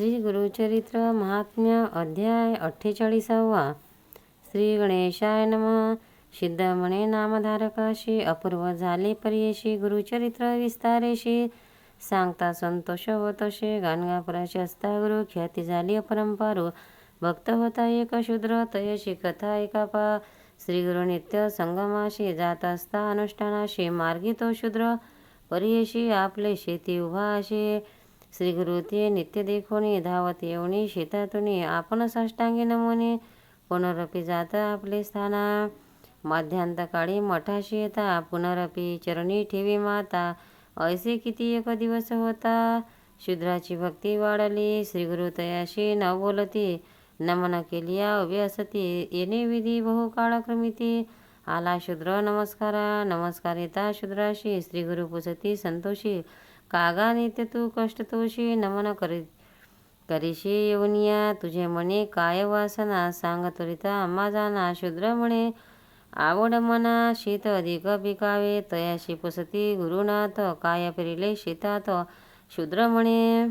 श्री गुरुचरित्र महात्म्य अध्याय अठ्ठेचाळीसावा. श्री गणेशाय नम. सिद्धमणे नामधारकाशी अपूर्व झाले पर्यशी गुरुचरित्र विस्तारेशी. सांगता संतोष होतसे गाणगापुराची असता गुरु ख्याती झाली अपरंपारू. भक्त होता एक शूद्र तयशी कथा एका पा. श्री गुरु नित्य संगमाशी जात असता अनुष्ठानाशी मार्गी तो शूद्र. पर्यशी आपले शेती उभा असे. श्री गुरु ते नित्य देखोनी धावत येऊनी शेतातुनी आपण साष्टांगी नमुने पुनरपी जाता आपले स्थाना. मध्यांतकाळी मठाशी येता पुनरपी चरणी ठेवी माता. ऐसे किती एक दिवस होता. शूद्राची भक्ती वाढली श्रीगुरु तयाशी न बोलती. नमन केलिया उभे असती येणे विधी बहु काळक्रमिती. आला शूद्र नमस्कारा नमस्कार येता शूद्राशी श्रीगुरु पुसती संतोषी. कागा नेते तू कष्ट तोशी नमन करी करीशी येऊनिया. तुझे मने काय वासना सांग तुरिता आम्हा जाना शूद्र म्हणे. आवड मना शीत अधिक पिकावे तयाशी पुसती गुरुनाथ. काय पेरिले शेतात. शूद्र म्हणे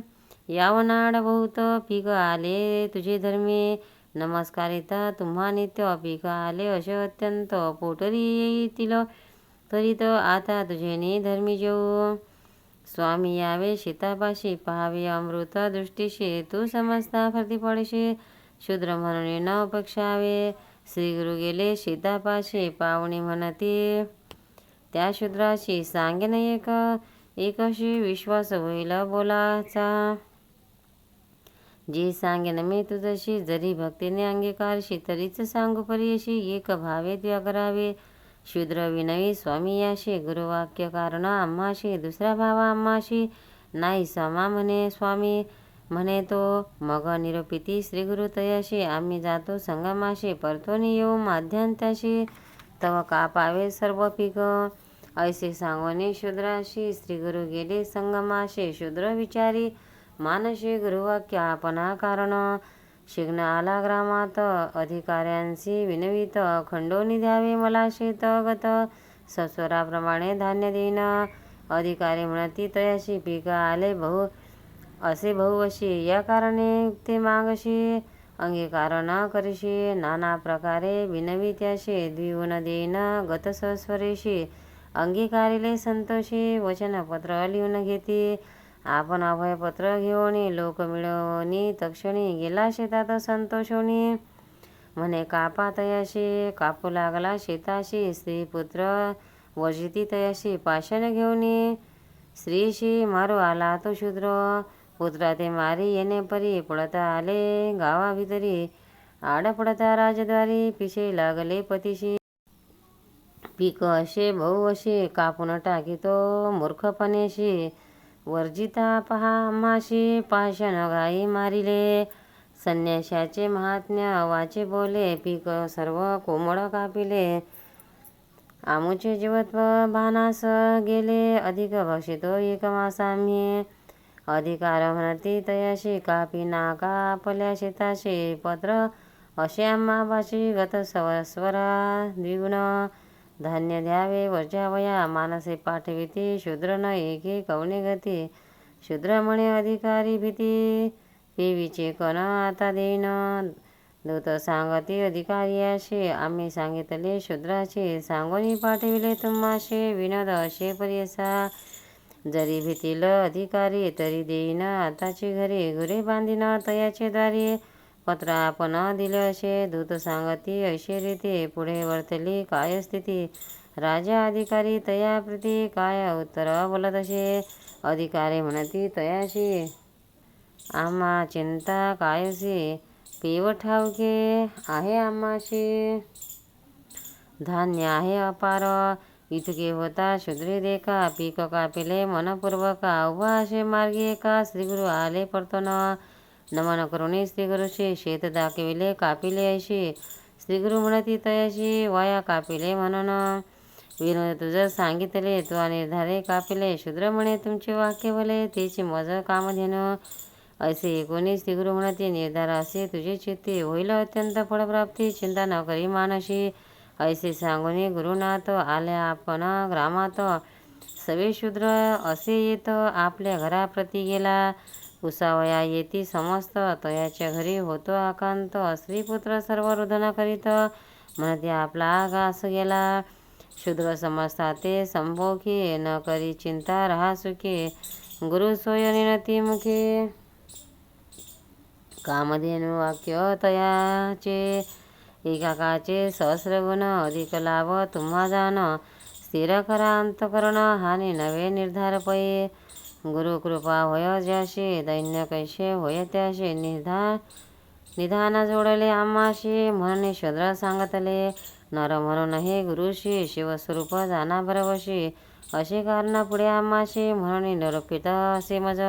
यावनाड बहुत पीक आले तुझे धर्मी. नमस्कारिता तुम्हा नित्य पीक आले असे अत्यंत पोटरी येतील तरी तर आता तुझे नी धर्मी जेऊ. स्वामी यावे सीतापाशी पहावे अमृत दृष्टीशी तू समजता फरती पडशी. शूद्र म्हणून न पक्षावे श्रीगुरु गेले सीतापाशी पावणी म्हणती. त्या शूद्राशी सांगेन एक एकशी विश्वास होईल बोलाचा. जी सांगेन मी तुझशी जरी भक्तीने अंगीकारशी तरीच सांगू परीशी एक भावे व्यागरावे शूद्र विनयी स्वामी याशी गुरुवाक्य कारण आम्हाशी दुसरा भावा आम्हाशी नाही समा म्हणे स्वामी म्हणे तो मग निरोपिती श्री गुरु तयाशी आम्ही जातो संगमाशी परतोनी येऊ माध्यांत्याशी तव का पावे सर्व पीक ऐसे सांगोनी शूद्राशी श्री गुरु गेले संगमाशी शूद्र विचारी मानशी गुरुवाक्य आपणा कारण शिग्न आला ग्रामात अधिकाऱ्यांशी विनवित खंडोनी द्यावे मला शेतगत. सस्वराप्रमाणे धान्य देईन. अधिकारी म्हणती तयाशी पीक आले बहु असे बहु अशी. या कारणे ते मागशी अंगीकार न करीशी. नाना प्रकारे विनवित्याशी द्विगुण देईन गत सस्वरेशी अंगीकारिले संतोषी वचनपत्र लिहून घेती. आपण अभयपत्र घेऊन लोक मिळवणी तक्षणी गेला शेतात संतोषोनी म्हणे कापा तयाशी कापू लागला शेताशी. स्त्रीपुत्र वजिती तयाशी. पाषाण घेऊन स्त्रीशी मारू आला तो शूद्र. पुत्रा ते मारी येणे परी. पडता आले गावाभितरी. आड पडता राजद्वारी. पिशे लागले पतीशी. पीक असे भाऊ असे. कापून टाकी तो मूर्खपणेशी. वर्जिता पहा माशी पाषाण गाई मारिले. संन्याशाचे महात्म्य वाचे बोले पीक सर्व कोमळ कापिले. आमुचे जीवत्व भानास गेले अधिक भक्षितो एक मासामी अधिकार म्हणती तयाशी कापी नाका आपल्या शेताशी. पत्र असे भाषी गत सवस्वरा द्विगुण. धान्य द्यावे वजावया मानसे पाठविती शूद्र न एके कवणे गती। शूद्र म्हणे अधिकारी भीती पिवीचे कण आता देईन। दूत सांगती अधिकार्याशी आम्ही सांगितले शूद्राचे सांगोनी पाठविले तुम्हाशे विनोद असे पर्यसा। जरी भीतील अधिकारी तरी देईन आताची घरी घुरे बांधिन तयाचे द्वारे। पत्र आपण दिले असे. दूत सांगती अशी रीती पुढे वर्तली. काय स्थिती? राजा अधिकारी तया प्रती काय उत्तर? बोलत असे. अधिकारी म्हणती तयाशी. आम्हा चिंता कायसी? केव ठावके आहे आम्हाशी. धान्य आहे अपार. इतके होता शुद्री देखा. पीक कापिले मनपूर्वक. उभा असे मार्गी एका श्रीगुरु आले परतन. नमन करुणी श्रीगुरुशी शेत दाखविले कापिले ऐशी श्रीगुरु म्हणती तयाशी वाया कापिले म्हणून. विनोद तुझं सांगितले तू निर्धारे कापिले शूद्र म्हणे तुमचे वाक्य भले तेची मज कामधेनु असे एकोणीस श्रीगुरु म्हणते निर्धार असे तुझे चित्ते होईल अत्यंत फळप्राप्ती चिंता न करी मानशी. ऐसे सांगून गुरुनाथ आल्या आपण ग्रामात. सवे शूद्र असे येत आपल्या घराप्रती गेला. उसावया येती समस्त तयाच्या घरी होतो आकांत. स्त्रीपुत्र सर्व रुदन करीत म्हणते आपला घास गेला. शूद्र समजता ते संभोखी न करी चिंता रहा सुखी. गुरु सोय निनती मुखी. कामधेनु वाक्य तयाचे एकाकाचे सहस्रगुण अधिक लाभ तुम्हा जाण स्थिर करा अंतकरण हानी नवे निर्धार पै. गुरुकृपा होय ज्याशी दैन्य कैसे होय त्याशी. निधान निधान जोडले आम्हाशी म्हणून शूद्र सांगतले नर म्हणूनही गुरुशी शिवस्वरूप जाना बरवशी असे कारण पुढे आम्हाशी म्हणून निरूपित असे मज.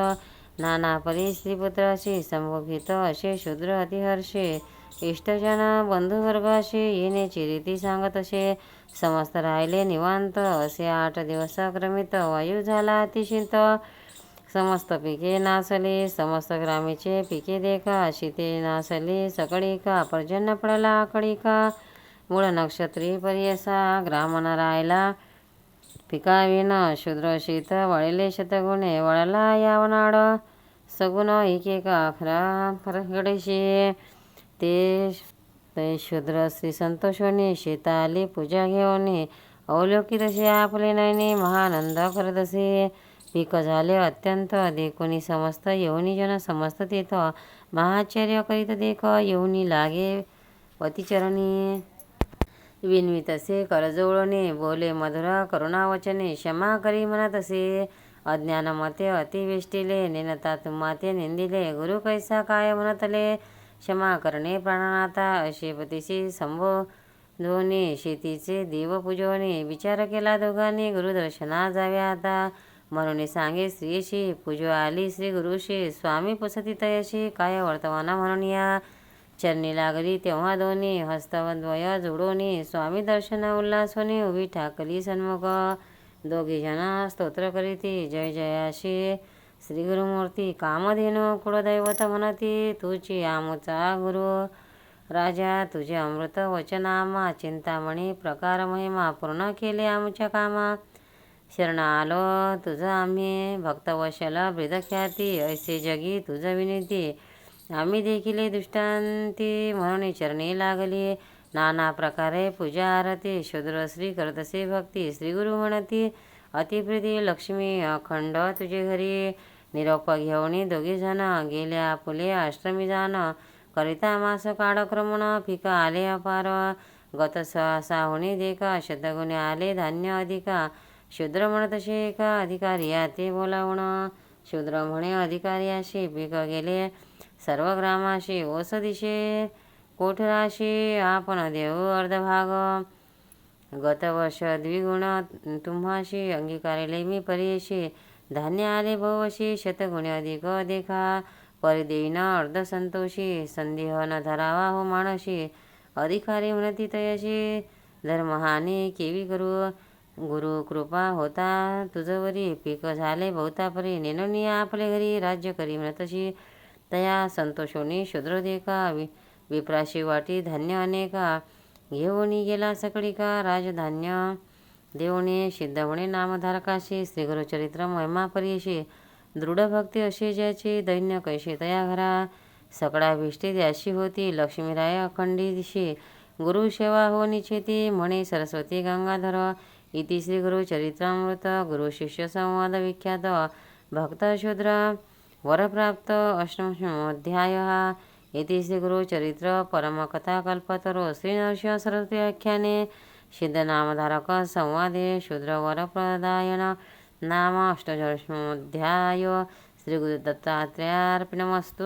नाना परी स्त्रीपुत्राशी संभोगित असे शूद्र अतिहर्षे. इष्टजन बंधुवर्गाशी येण्याची रीती सांगत असे समस्त राहिले निवांत असे आठ दिवस क्रमित वायू झाला अतिशिंत. समस्त पिके नासली समस्त ग्रामीचे पिके देखा शीते नासली सकळीका पर्जन्य पडला आकळीका मूळ नक्षत्री पर्यसा ग्रामन राहिला पिकाविन शूद्र शीत वळले शतगुणे वळला यावनाड सगुण एकेका खरा फरगडेशी ते ते शूद्र श्री संतोषोनी शेताली पूजा घेऊनी अवलोकित असे आपले नयनी महानंद करत असे पीक झाले अत्यंत देखोनी समस्त येऊनी जन समस्त तेथ महाश्चर्य करीत देख येऊनी लागे पतिचरणी. विनवित असे करजोळणे बोले मधुरा करुणावचने क्षमा करी म्हणतसे अज्ञान मते अतिवेष्टिले नेनता तुम्हा ते निंदिले गुरु कैसा काय म्हणतले. क्षमा करणे प्राणनाथा असे पतीशी संबोधोने शेतीचे देव पूजवणे विचार केला दोघांनी गुरुदर्शना जाव्या आता. म्हणून सांगे स्त्रीशी पूजो आली श्री गुरुशी स्वामी पुसती तयशी काय वर्तमान म्हणून या? चरणी लागली तेव्हा दोन्ही हस्तवद्वय जुडोनी स्वामी दर्शन उल्हासोनी उभी ठाकली सन्मुख दोघी जण स्तोत्र करीती जय जयाशी श्री गुरुमूर्ती कामधेनु कुळदैवत म्हणती तुझी आमचा गुरु राजा तुझे अमृत वचनामा चिंतामणी प्रकार महिमा पूर्ण केले आमच्या कामा. शरण आलो तुझं आम्ही भक्तवशाला ब्रिदख्याती ऐसे जगी तुझं विनंती. आम्ही देखील दुष्टांती म्हणून चरणी लागली. नाना प्रकारे पूजा आरती शूद्र श्री करतसे भक्ती श्री गुरु म्हणती अतिप्रिती लक्ष्मी अखंड तुझे घरी. निरोप घेऊन दोघी जण गेल्या फुले अष्टमी जाण. करिता मास काळक्रमण फिका आले अपार. गत साहुणी देखा शतगुणे आले धान्य अधिका. शूद्र म्हणत असे एका अधिकारी या ते बोलावणं. शूद्र म्हणे अधिकारी असे गेले. सर्व ग्रामाशी ओस दिशे कोठराशी आपण देऊ अर्धभाग. गतवर्ष द्विगुण तुम्हाशी अंगीकारिले मी परीशी धान्य आले भवशी शतगुणे अधिक देखा. परिदेवीन अर्धसंतोषी संदेह न धरावा हो माणशी अधिकारी म्हणती तयाशी धर्महानी केवी करू? गुरु कृपा होता तुझवरी पीक झाले बहुतापरी. नेनोनी आपले घरी राज्य करी. म्हणतशी तया संतोषोनी शूद्र देखा. वि विप्राशी वाटी धान्य अनेका. घेऊनी गेला सकळी का राजधान्य देवणे सिद्धवणे नामधारकाशी श्रीगुरुचरित्र महिमा परीशी दृढ भक्ती अशी ज्याची दैन्य कैशी तया घरा. सकळा विष्टी द्याशी होती लक्ष्मीराय अखंडी दिशी गुरु सेवा हो निचेती म्हणे सरस्वती गंगाधर. इति श्री गुरुचरित्रामृत गुरु शिष्य विख्यात वरप्राप्त अष्टमोध्याय इति श्रीगुरुचरित्रपरमकथाकल्पतरो परमकथाकल्पतरो श्री नरसिंह सिद्धनामधारक संवादे नाम अष्टदशमोध्याय श्री गुरुदत्तात्रेयार्पणमस्तु